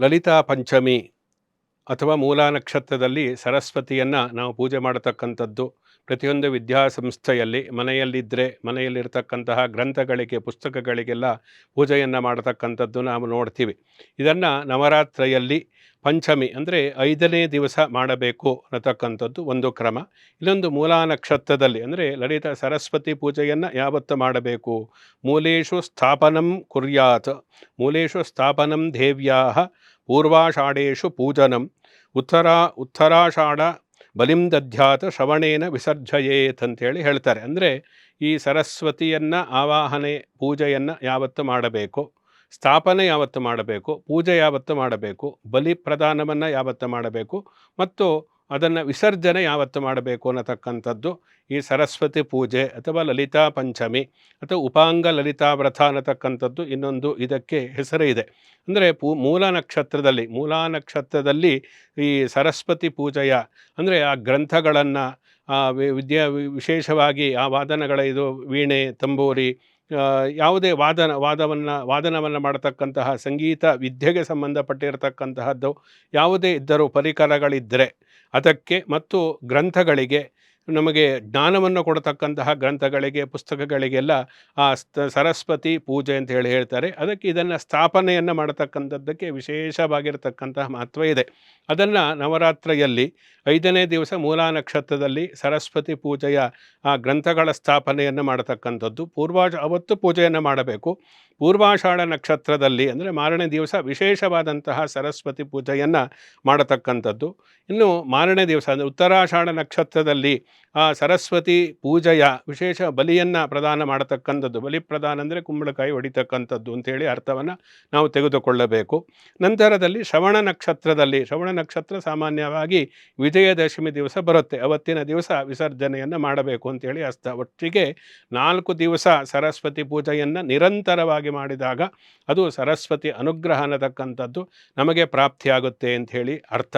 ಲಲಿತಾ ಪಂಚಮಿ ಅಥವಾ ಮೂಲ ನಕ್ಷತ್ರದಲ್ಲಿ ಸರಸ್ವತಿಯನ್ನು ನಾವು ಪೂಜೆ ಮಾಡತಕ್ಕಂಥದ್ದು. ಪ್ರತಿಯೊಂದು ವಿದ್ಯಾಸಂಸ್ಥೆಯಲ್ಲಿ ಮನೆಯಲ್ಲಿದ್ದರೆ ಮನೆಯಲ್ಲಿರತಕ್ಕಂತಹ ಗ್ರಂಥಗಳಿಗೆ, ಪುಸ್ತಕಗಳಿಗೆಲ್ಲ ಪೂಜೆಯನ್ನು ಮಾಡತಕ್ಕಂಥದ್ದು ನಾವು ನೋಡ್ತೀವಿ. ಇದನ್ನು ನವರಾತ್ರಿಯಲ್ಲಿ ಪಂಚಮಿ ಅಂದರೆ ಐದನೇ ದಿವಸ ಮಾಡಬೇಕು ಅನ್ನತಕ್ಕಂಥದ್ದು ಒಂದು ಕ್ರಮ. ಇನ್ನೊಂದು ಮೂಲ ನಕ್ಷತ್ರದಲ್ಲಿ ಅಂದರೆ ಲಲಿತ ಸರಸ್ವತಿ ಪೂಜೆಯನ್ನು ಯಾವತ್ತು ಮಾಡಬೇಕು? ಮೂಲೇಶು ಸ್ಥಾಪನಂ ಕುರ್ಯಾತ್. ಮೂಲೇಶು ಸ್ಥಾಪನಂ ದೇವ್ಯಾ ಪೂರ್ವಾಷಾಢೇಶು ಪೂಜನಂ. ಉತ್ತರ, ಉತ್ತರಾಷಾಢ ಬಲಿಂ ದಧ್ಯಾತ ಶ್ರವಣೇನ ವಿಸರ್ಜಯೇತ್ ಅಂತೇಳಿ ಹೇಳ್ತಾರೆ. ಅಂದರೆ ಈ ಸರಸ್ವತಿಯನ್ನು ಆವಾಹನೆ, ಪೂಜೆಯನ್ನು ಯಾವತ್ತು ಮಾಡಬೇಕು? ಸ್ಥಾಪನೆ ಯಾವತ್ತು ಮಾಡಬೇಕು, ಪೂಜೆ ಯಾವತ್ತು ಮಾಡಬೇಕು, ಬಲಿ ಪ್ರದಾನವನ್ನು ಯಾವತ್ತು ಮಾಡಬೇಕು ಮತ್ತು ಅದನ್ನು ವಿಸರ್ಜನೆ ಯಾವತ್ತು ಮಾಡಬೇಕು ಅನ್ನತಕ್ಕಂಥದ್ದು ಈ ಸರಸ್ವತಿ ಪೂಜೆ ಅಥವಾ ಲಲಿತಾ ಪಂಚಮಿ ಅಥವಾ ಉಪಾಂಗ ಲಲಿತಾ ವ್ರತ ಅನ್ನತಕ್ಕಂಥದ್ದು ಇನ್ನೊಂದು ಇದಕ್ಕೆ ಹೆಸರೇ ಇದೆ. ಅಂದರೆ ಪೂ, ಮೂಲ ನಕ್ಷತ್ರದಲ್ಲಿ ಮೂಲ ನಕ್ಷತ್ರದಲ್ಲಿ ಈ ಸರಸ್ವತಿ ಪೂಜೆಯ ಅಂದರೆ ಆ ಗ್ರಂಥಗಳನ್ನು ವಿದ್ಯಾ, ವಿಶೇಷವಾಗಿ ಆ ವಾದನಗಳ ಇದು, ವೀಣೆ, ತಂಬೂರಿ ಯಾವುದೇ ವಾದನ ವಾದವನ್ನು ವಾದನವನ್ನು ಮಾಡತಕ್ಕಂತಹ ಸಂಗೀತ ವಿದ್ಯೆಗೆ ಸಂಬಂಧಪಟ್ಟಿರತಕ್ಕಂತಹದ್ದು ಯಾವುದೇ ಇದ್ದರೂ ಪರಿಕರಗಳಿದ್ದರೆ ಅದಕ್ಕೆ ಮತ್ತು ಗ್ರಂಥಗಳಿಗೆ ನಮಗೆ ಜ್ಞಾನವನ್ನು ಕೊಡತಕ್ಕಂತಹ ಗ್ರಂಥಗಳಿಗೆ, ಪುಸ್ತಕಗಳಿಗೆಲ್ಲ ಆ ಸರಸ್ವತಿ ಪೂಜೆ ಅಂತ ಹೇಳಿ ಹೇಳ್ತಾರೆ. ಅದಕ್ಕೆ ಇದನ್ನು ಸ್ಥಾಪನೆಯನ್ನು ಮಾಡತಕ್ಕಂಥದ್ದಕ್ಕೆ ವಿಶೇಷವಾಗಿರತಕ್ಕಂತಹ ಮಹತ್ವ ಇದೆ. ಅದನ್ನು ನವರಾತ್ರಿಯಲ್ಲಿ ಐದನೇ ದಿವಸ ಮೂಲ ನಕ್ಷತ್ರದಲ್ಲಿ ಸರಸ್ವತಿ ಪೂಜೆಯ ಆ ಗ್ರಂಥಗಳ ಸ್ಥಾಪನೆಯನ್ನು ಮಾಡತಕ್ಕಂಥದ್ದು. ಪೂರ್ವಾಜ ಅವತ್ತು ಪೂಜೆಯನ್ನು ಮಾಡಬೇಕು. ಪೂರ್ವಾಷಾಢ ನಕ್ಷತ್ರದಲ್ಲಿ ಅಂದರೆ ಮಾರನೇ ದಿವಸ ವಿಶೇಷವಾದಂತಹ ಸರಸ್ವತಿ ಪೂಜೆಯನ್ನು ಮಾಡತಕ್ಕಂಥದ್ದು. ಇನ್ನು ಮಾರನೇ ದಿವಸ ಅಂದರೆ ಉತ್ತರಾಷಾಢ ನಕ್ಷತ್ರದಲ್ಲಿ ಆ ಸರಸ್ವತಿ ಪೂಜೆಯ ವಿಶೇಷ ಬಲಿಯನ್ನು ಪ್ರದಾನ ಮಾಡತಕ್ಕಂಥದ್ದು. ಬಲಿ ಪ್ರದಾನ ಅಂದರೆ ಕುಂಬಳಕಾಯಿ ಹೊಡಿತಕ್ಕಂಥದ್ದು ಅಂತೇಳಿ ಅರ್ಥವನ್ನು ನಾವು ತೆಗೆದುಕೊಳ್ಳಬೇಕು. ನಂತರದಲ್ಲಿ ಶ್ರವಣ ನಕ್ಷತ್ರದಲ್ಲಿ, ಶ್ರವಣ ನಕ್ಷತ್ರ ಸಾಮಾನ್ಯವಾಗಿ ವಿಜಯದಶಮಿ ದಿವಸ ಬರುತ್ತೆ. ಅವತ್ತಿನ ದಿವಸ ವಿಸರ್ಜನೆಯನ್ನು ಮಾಡಬೇಕು ಅಂತೇಳಿ ಅರ್ಥ. ಒಟ್ಟಿಗೆ ನಾಲ್ಕು ದಿವಸ ಸರಸ್ವತಿ ಪೂಜೆಯನ್ನು ನಿರಂತರವಾಗಿ ಮಾಡಿದಾಗ ಅದು ಸರಸ್ವತಿ ಅನುಗ್ರಹ ಅನ್ನತಕ್ಕಂಥದ್ದು ನಮಗೆ ಪ್ರಾಪ್ತಿಯಾಗುತ್ತೆ ಅಂಥೇಳಿ ಅರ್ಥ.